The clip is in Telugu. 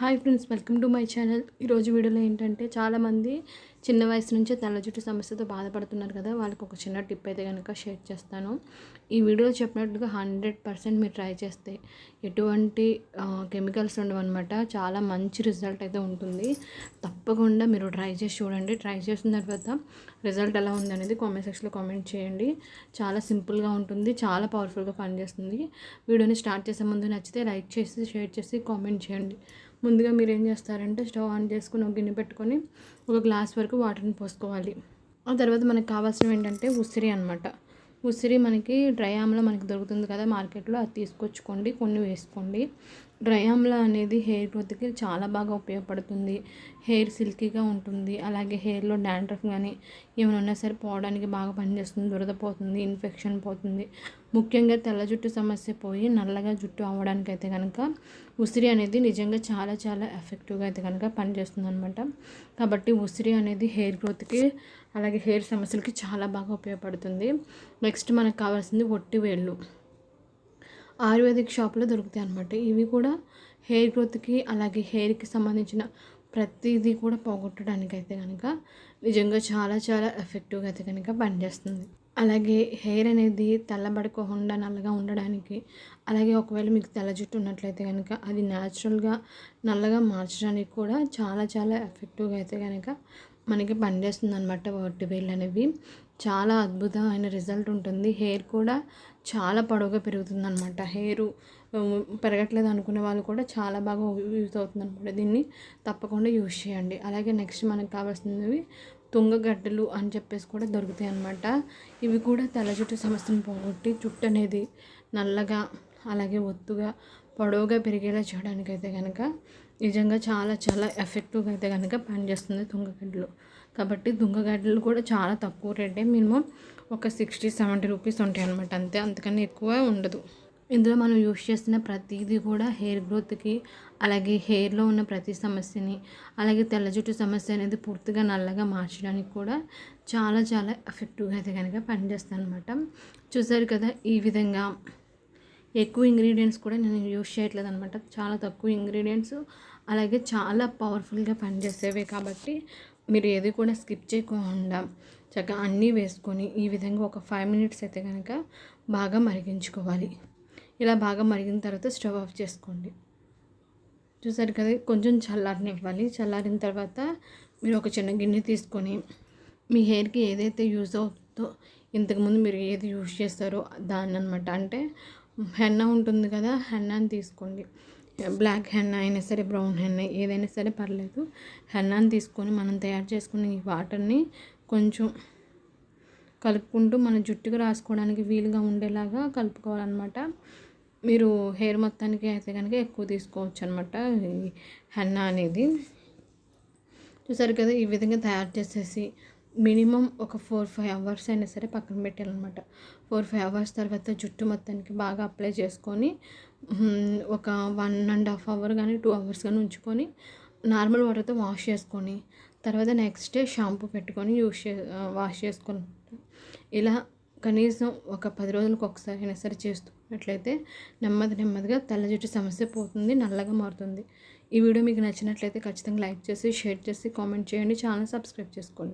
Hi friends welcome to my channel. ఈరోజు వీడియోలో ఏంటంటే చాలామంది చిన్న వయసు నుంచే తెల్ల జుట్టు సమస్యతో బాధపడుతున్నారు కదా వాళ్ళకి ఒక చిన్న టిప్ అయితే కనుక షేర్ చేస్తాను. ఈ వీడియోలో చెప్పినట్టుగా హండ్రెడ్ పర్సెంట్ మీరు ట్రై చేస్తే ఎటువంటి కెమికల్స్ ఉండవన్నమాట చాలా మంచి రిజల్ట్ అయితే ఉంటుంది. తప్పకుండా మీరు ట్రై చేసి చూడండి. ట్రై చేసిన తర్వాత రిజల్ట్ ఎలా ఉంది అనేది కామెంట్ సెక్షన్లో కామెంట్ చేయండి. చాలా సింపుల్గా ఉంటుంది చాలా పవర్ఫుల్గా పనిచేస్తుంది. వీడియోని స్టార్ట్ చేసే ముందు నచ్చితే లైక్ చేసి షేర్ చేసి కామెంట్ చేయండి. ముందుగా మీరు ఏం చేస్తారంటే స్టవ్ ఆన్ చేసుకుని ఒక గిన్నె పెట్టుకొని ఒక గ్లాస్ వరకు వాటర్ని పోసుకోవాలి. ఆ తర్వాత మనకు కావాల్సినవి ఏంటంటే ఉసిరి అనమాట ఉసిరి మనకి డ్రై ఆమ్లా మనకి దొరుకుతుంది కదా మార్కెట్లో అది తీసుకొచ్చుకోండి కొన్ని వేసుకోండి. డ్రై ఆమ్లా అనేది హెయిర్ గ్రోత్కి చాలా బాగా ఉపయోగపడుతుంది. హెయిర్ సిల్కీగా ఉంటుంది. అలాగే హెయిర్లో డాండ్రఫ్ కానీ ఏమైనా ఉన్నా సరే పోవడానికి బాగా పనిచేస్తుంది దురద పోతుంది ఇన్ఫెక్షన్ పోతుంది. ముఖ్యంగా తెల్ల జుట్టు సమస్య పోయి నల్లగా జుట్టు అవ్వడానికి అయితే కనుక ఉసిరి అనేది నిజంగా చాలా చాలా ఎఫెక్టివ్గా అయితే కనుక పనిచేస్తుంది అనమాట కాబట్టి ఉసిరి అనేది హెయిర్ గ్రోత్కి అలాగే హెయిర్ సమస్యలకి చాలా బాగా ఉపయోగపడుతుంది. నెక్స్ట్ మనకు కావాల్సింది ఒట్టి వేళ్ళు. ఆయుర్వేదిక్ షాప్లో దొరుకుతాయి అనమాట ఇవి కూడా హెయిర్ గ్రోత్కి అలాగే హెయిర్కి సంబంధించిన ప్రతిదీ కూడా పోగొట్టడానికి అయితే కనుక నిజంగా చాలా చాలా ఎఫెక్టివ్గా అయితే కనుక పనిచేస్తుంది. అలాగే హెయిర్ అనేది తెల్లబడుకోకుండా నల్లగా ఉండడానికి అలాగే ఒకవేళ మీకు తెల్ల జుట్టు ఉన్నట్లయితే కనుక అది న్యాచురల్గా నల్లగా మార్చడానికి కూడా చాలా చాలా ఎఫెక్టివ్గా అయితే కనుక మనకి పనిచేస్తుంది అనమాట వాటి వేళ్ళు అనేవి. చాలా అద్భుతమైన రిజల్ట్ ఉంటుంది. హెయిర్ కూడా చాలా పొడవుగా పెరుగుతుంది అనమాట హెయిర్ పెరగట్లేదు అనుకునే వాళ్ళు కూడా చాలా బాగా యూజ్ అవుతుంది అనమాట దీన్ని తప్పకుండా యూజ్ చేయండి. అలాగే నెక్స్ట్ మనకు కావాల్సినవి తుంగగడ్డలు అని చెప్పేసి కూడా దొరుకుతాయి అనమాట ఇవి కూడా తల జుట్టు సమస్యను పోగొట్టి జుట్టు అనేది నల్లగా అలాగే ఒత్తుగా పొడవుగా పెరిగేలా చేయడానికి అయితే కనుక నిజంగా చాలా చాలా ఎఫెక్టివ్గా అయితే కనుక పనిచేస్తుంది తుంగగడ్డలు. కాబట్టి దుంగగడ్డలు కూడా చాలా తక్కువ రేటే మినిమం ఒక సిక్స్టీ సెవెంటీ రూపీస్ ఉంటాయి అనమాట అంతే. అంతకన్నా ఎక్కువ ఉండదు. ఇందులో మనం యూస్ చేసిన ప్రతిదీ కూడా హెయిర్ గ్రోత్కి అలాగే హెయిర్లో ఉన్న ప్రతి సమస్యని అలాగే తెల్ల జుట్టు సమస్య అనేది పూర్తిగా నల్లగా మార్చడానికి కూడా చాలా చాలా ఎఫెక్టివ్గా అయితే కనుక పనిచేస్తాను అనమాట చూసారు కదా ఈ విధంగా ఎక్కువ ఇంగ్రీడియంట్స్ కూడా నేను యూస్ చేయట్లేదు అనమాట చాలా తక్కువ ఇంగ్రీడియంట్స్ అలాగే చాలా పవర్ఫుల్గా పనిచేసేవి కాబట్టి మీరు ఏది కూడా స్కిప్ చేయకుండా చక్కగా అన్నీ వేసుకొని ఈ విధంగా ఒక ఫైవ్ మినిట్స్ అయితే కనుక బాగా మరిగించుకోవాలి. ఇలా బాగా మరిగిన తర్వాత స్టవ్ ఆఫ్ చేసుకోండి. చూసారు కదా కొంచెం చల్లారనివ్వాలి. చల్లారిన తర్వాత మీరు ఒక చిన్న గిన్నె తీసుకొని మీ హెయిర్కి ఏదైతే యూజ్ అవుతుందో ఇంతకుముందు మీరు ఏది యూజ్ చేస్తారో దాన్ని అనమాట అంటే హెన్న ఉంటుంది కదా హెన్నాని తీసుకోండి. బ్లాక్ హెన్న అయినా సరే బ్రౌన్ హెన్న ఏదైనా సరే పర్లేదు. హెన్నాని తీసుకొని మనం తయారు చేసుకున్న ఈ వాటర్ని కొంచెం కలుపుకుంటూ మన జుట్టుకు రాసుకోవడానికి వీలుగా ఉండేలాగా కలుపుకోవాలన్నమాట. మీరు హెయిర్ మొత్తానికి అయితే కనుక ఎక్కువ తీసుకోవచ్చు అనమాట ఈ అనేది చూసారు కదా ఈ విధంగా తయారు చేసేసి మినిమం ఒక ఫోర్ ఫైవ్ అవర్స్ అయినా సరే పక్కన పెట్టాలన్నమాట. ఫోర్ ఫైవ్ అవర్స్ తర్వాత జుట్టు మొత్తానికి బాగా అప్లై చేసుకొని ఒక వన్ అండ్ హాఫ్ అవర్ కానీ టూ అవర్స్ కానీ ఉంచుకొని నార్మల్ వాటర్తో వాష్ చేసుకొని తర్వాత నెక్స్ట్ డే షాంపూ పెట్టుకొని యూస్ చే వాష్ చేసుకుని ఇలా కనీసం ఒక పది రోజులకు ఒకసారి అయినా సరే చేస్తున్నట్లయితే నెమ్మది నెమ్మదిగా తెల్ల జుట్టు సమస్య పోతుంది నల్లగా మారుతుంది. ఈ వీడియో మీకు నచ్చినట్లయితే ఖచ్చితంగా లైక్ చేసి షేర్ చేసి కామెంట్ చేయండి. ఛానల్ సబ్స్క్రైబ్ చేసుకోండి.